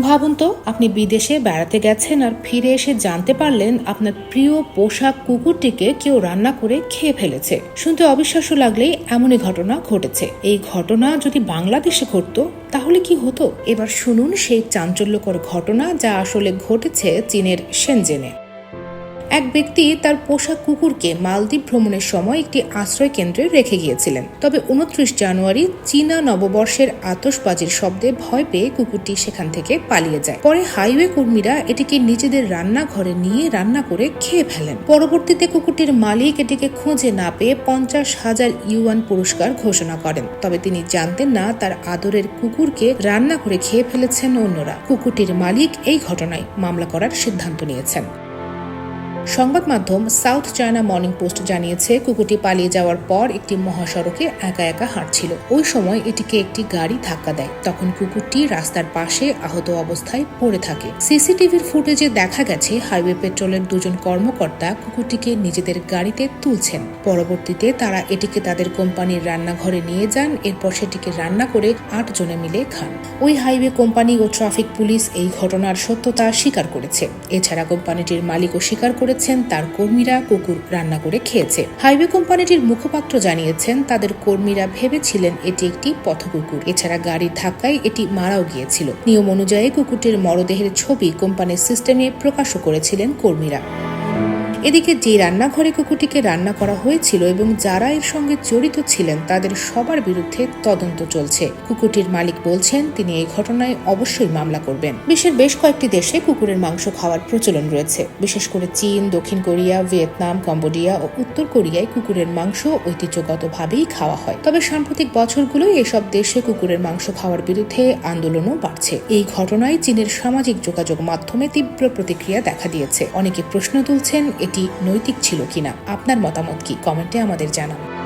ভাবুন তো, আপনি বিদেশে বেড়াতে গেছেন আর ফিরে এসে জানতে পারলেন আপনার প্রিয় পোশাক কুকুরটিকে কেউ রান্না করে খেয়ে ফেলেছে। শুনতে অবিশ্বাস্য লাগলেই এমনই ঘটনা ঘটেছে। এই ঘটনা যদি বাংলাদেশে ঘটতো, তাহলে কি হতো? এবার শুনুন সেই চাঞ্চল্যকর ঘটনা যা আসলে ঘটেছে চীনের সেনজেনে এক ব্যক্তি তার পোষা কুকুরকে মালদ্বীপ ভ্রমণের সময় একটি আশ্রয় কেন্দ্রে রেখে গিয়েছিলেন। তবে উনত্রিশ জানুয়ারি চীনা নববর্ষের আতশবাজির শব্দে ভয় পেয়ে কুকুরটি সেখান থেকে পালিয়ে যায়। পরে হাইওয়ে কর্মীরা এটিকে নিজেদের রান্নাঘরে নিয়ে রান্না করে খেয়ে ফেলেন। পরবর্তীতে কুকুরটির মালিক এটিকে খুঁজে না পেয়ে পঞ্চাশ হাজার ইউয়ান পুরস্কার ঘোষণা করেন। তবে তিনি জানতেন না তার আদরের কুকুরকে রান্না করে খেয়ে ফেলেছেন অন্যরা। কুকুরটির মালিক এই ঘটনায় মামলা করার সিদ্ধান্ত নিয়েছেন। সংবাদ মাধ্যম সাউথ চায়না মর্নিং পোস্ট জানিয়েছে, কুকুরটি পালিয়ে যাওয়ার পর একটি মহাসড়কে একা একা হাঁটছিল। ওই সময় এটিকে একটি গাড়ি ধাক্কা দেয়। তখন কুকুরটি রাস্তার পাশে আহত অবস্থায় পড়ে থাকে। সিসিটিভির ফুটেজে দেখা গেছে, হাইওয়ে পেট্রোলের দুজন কর্মকর্তা কুকুরটিকে নিজেদের গাড়িতে তুলছেন। পরবর্তীতে তারা এটিকে তাদের কোম্পানির রান্নাঘরে নিয়ে যান। এরপর সেটিকে রান্না করে আট জনে মিলে খান। ওই হাইওয়ে কোম্পানি ও ট্রাফিক পুলিশ এই ঘটনার সত্যতা স্বীকার করেছে। এছাড়া কোম্পানিটির মালিকও স্বীকার করেছেন তার কর্মীরা কুকুর রান্না করে খেয়েছে। হাইওয়ে কোম্পানিটির মুখপাত্র জানিয়েছেন, তাদের কর্মীরা ভেবেছিলেন এটি একটি পথ কুকুর এছাড়া গাড়ির ধাক্কায় এটি মারাও গিয়েছিল। নিয়ম অনুযায়ী কুকুরটির মরদেহের ছবি কোম্পানির সিস্টেমে প্রকাশও করেছিলেন কর্মীরা। এদিকে যে রান্নাঘরে কুকুরটিকে রান্না করা হয়েছিল এবং যারা এর সঙ্গে জড়িত ছিলেন, তাদের সবার বিরুদ্ধে তদন্ত চলছে। কুকুরটির মালিক বলছেন, তিনি এই ঘটনায় অবশ্যই মামলা করবেন। বিশ্বের বেশ কয়েকটি দেশে কুকুরের মাংস খাওয়ার প্রচলন রয়েছে। বিশেষ করে চীন, দক্ষিণ কোরিয়া, ভিয়েতনাম, কম্বোডিয়া ও উত্তর কোরিয়ায় কুকুরের মাংস ঐতিহ্যগতভাবেই খাওয়া হয়। তবে সাম্প্রতিক বছরগুলোই এসব দেশে কুকুরের মাংস খাওয়ার বিরুদ্ধে আন্দোলনও বাড়ছে। এই ঘটনায় চীনের সামাজিক যোগাযোগ মাধ্যমে তীব্র প্রতিক্রিয়া দেখা দিয়েছে। অনেকে প্রশ্ন তুলছেন এটি নৈতিক ছিল কিনা? আপনার মতামত কি? কমেন্টে আমাদের জানান।